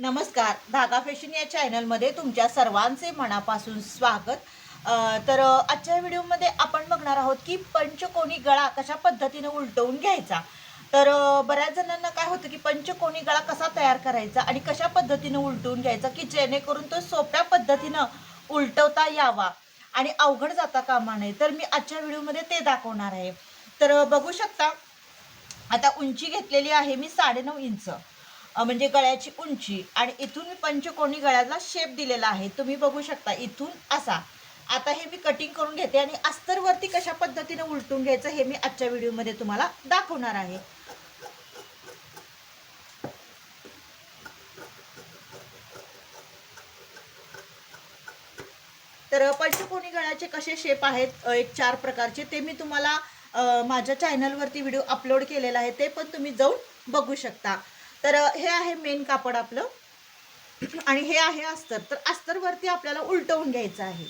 नमस्कार. धागा फॅशन या चॅनलमध्ये तुमच्या सर्वांचे मनापासून स्वागत. तर आजच्या व्हिडिओमध्ये आपण बघणार आहोत की पंचकोनी गळा कशा पद्धतीने उलटवून घ्यायचा. तर बऱ्याच जणांना काय होतं की पंचकोणी गळा कसा तयार करायचा आणि कशा पद्धतीने उलटवून घ्यायचा की जेणेकरून तो सोप्या पद्धतीनं उलटवता यावा आणि अवघड जाता कामा नये. तर मी आजच्या व्हिडिओमध्ये ते दाखवणार आहे. तर बघू शकता आता उंची घेतलेली आहे मी साडेनऊ इंच. म्हणजे गळ्याची उंची. आणि इथून मी पंचकोणी गळ्याला शेप दिलेला आहे. तुम्ही बघू शकता इथून असा. आता हे मी कटिंग करून घेते आणि अस्तरवरती कशा पद्धतीने उलटून घ्यायचं हे मी आजच्या व्हिडिओमध्ये तुम्हाला दाखवणार आहे. तर पंचकोणी गळ्याचे कसे शेप आहेत एक चार प्रकारचे ते मी तुम्हाला माझ्या चॅनलवरती व्हिडिओ अपलोड केलेला आहे ते पण तुम्ही जाऊन बघू शकता. तर हे आहे मेन कापड आपलं. आणि हे आहे अस्तर. तर अस्तरवरती आपल्याला उलटवून घ्यायचं आहे.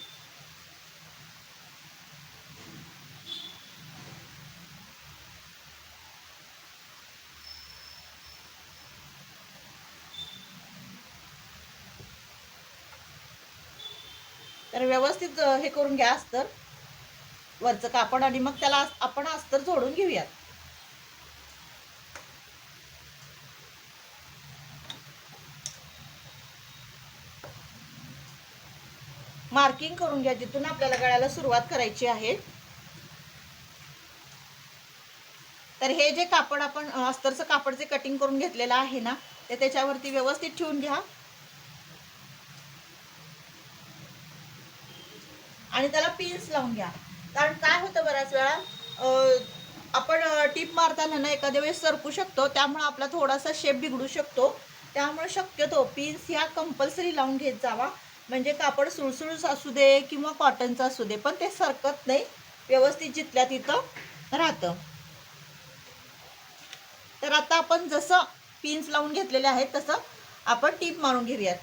तर व्यवस्थित हे करून घ्या अस्तर. वरचं कापड आणि मग त्याला आपण अस्तर जोडून घेऊयात. मार्किंग करून घ्या जिथून आपल्याला गळ्याला सुरुवात करायची आहे. तर हे जे कापड आपण अस्तरचं कापड जे कटिंग करून घेतलेलं आहे ना ते त्याच्यावरती व्यवस्थित ठेवून घ्या. आणि त्याला पिन्स लावून घ्या. कारण काय होतं बऱ्याच वेळा आपण टीप मारताना ना एखाद्या वेळेस सरकू शकतो त्यामुळे आपला थोडासा शेप बिघडू शकतो. त्यामुळे शक्यतो पिन्स ह्या कंपल्सरी लावून घेत जावा. म्हणजे कापड सुळसुळूस असू दे किंवा कॉटनचं असू दे पण ते सरकत नाही. व्यवस्थित जिथल्या तिथं राहतं. तर आता आपण जसं पिन्स लावून घेतलेले आहेत तसं आपण टीप मारून घेऊयात.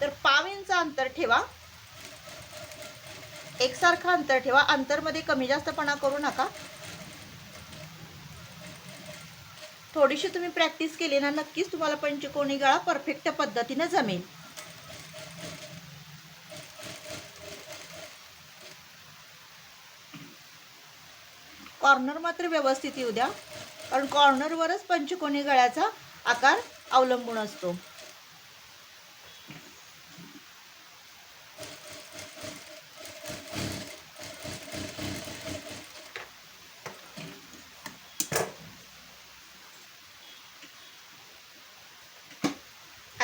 तर पाव इंच अंतर ठेवा. एकसारखं अंतर ठेवा. अंतरमध्ये कमी जास्तपणा करू नका. थोडीशी तुम्ही प्रॅक्टिस केली ना नक्कीच तुम्हाला पंचकोणी गळा परफेक्ट पद्धतीनं जमेल. कॉर्नर मात्र व्यवस्थित येऊ द्या कारण कॉर्नरवरच पंचकोनी गळ्याचा आकार अवलंबून असतो.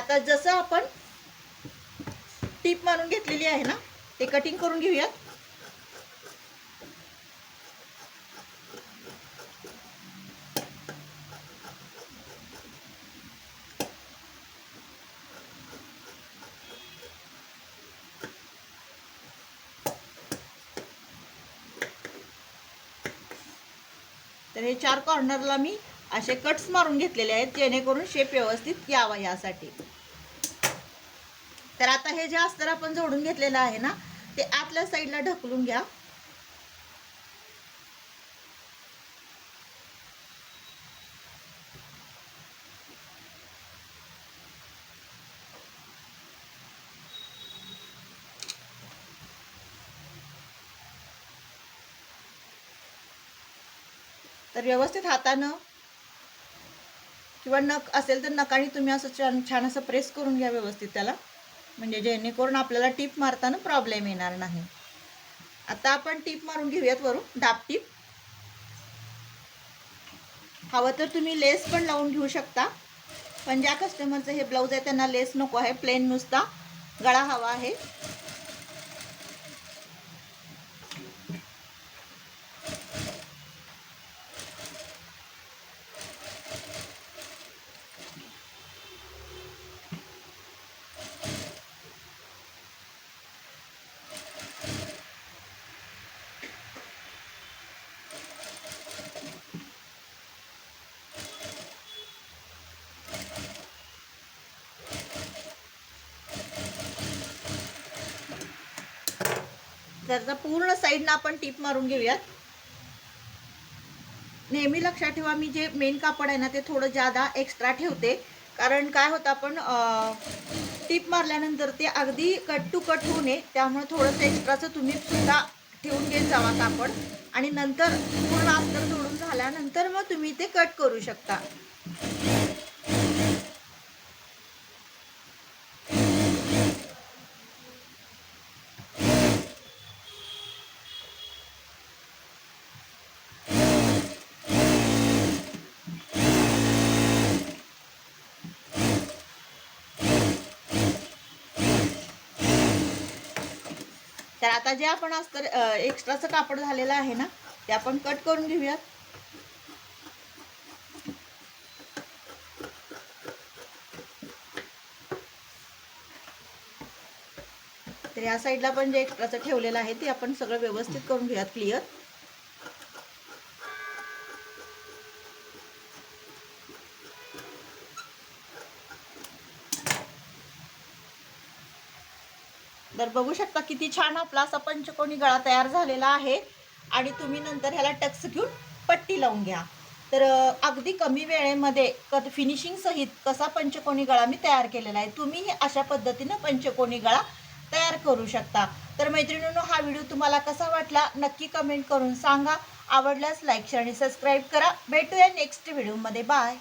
आता जसं आपण टीप मारून घेतलेली आहे ना ते कटिंग करून घेऊयात. तर हे चार कॉर्नरला मी असे कट्स मारून घेतलेले आहेत जेणेकरून शेप व्यवस्थित यावा यासाठी. तर आता हे जे अस्तर आपण जोडून घेतलेलं आहे ना ते आतल्या साईडला ढकलून घ्या. तर व्यवस्थित हातानं किंवा नख असेल तर नकाने तुम्ही असं छान छान असं प्रेस करून घ्या व्यवस्थित त्याला. म्हणजे जेणेकरून आपल्याला टीप मारताना प्रॉब्लेम येणार नाही. आता आपण टीप मारून घेऊयात वरून डाप टीप. हवं तर तुम्ही लेस पण लावून घेऊ शकता. पण ज्या कस्टमरचं हे ब्लाऊज आहे त्यांना लेस नको आहे प्लेन नुसता गळा हवा आहे. त्याचा पूर्ण साईडनं आपण टीप मारून घेऊयात. नेहमी लक्षात ठेवा मी जे मेन कापड आहे ना ते थोडं जादा एक्स्ट्रा ठेवते. कारण काय होतं आपण टीप मारल्यानंतर ते अगदी कट टू कट होऊ नये. त्यामुळे थोडंसं एक्स्ट्राचं तुम्ही सुद्धा ठेवून घेत जावा कापड. आणि नंतर पूर्ण अस्तर जोडून झाल्यानंतर मग तुम्ही ते कट करू शकता. तर आता जे आपण अस्तर एक्स्ट्राचं कापड झालेलं आहे ना ते आपण कट करून घेऊयात. तर या साईडला पण जे एक्स्ट्राचं ठेवलेलं आहे ते आपण सगळं व्यवस्थित करून घेऊयात क्लिअर तर बघू शकता किती छान आपला असा पंचकोनी गळा तयार झालेला आहे. आणि तुम्ही नंतर ह्याला टक्स घेऊन पट्टी लावून घ्या. तर अगदी कमी वेळेमध्ये क फिनिशिंगसहित कसा पंचकोनी गळा मी तयार केलेला आहे तुम्हीही अशा पद्धतीनं पंचकोनी गळा तयार करू शकता. तर मैत्रिणींनो हा व्हिडिओ तुम्हाला कसा वाटला नक्की कमेंट करून सांगा. आवडल्यास लाईक शेअर आणि सबस्क्राईब करा. भेटूया नेक्स्ट व्हिडिओमध्ये. बाय.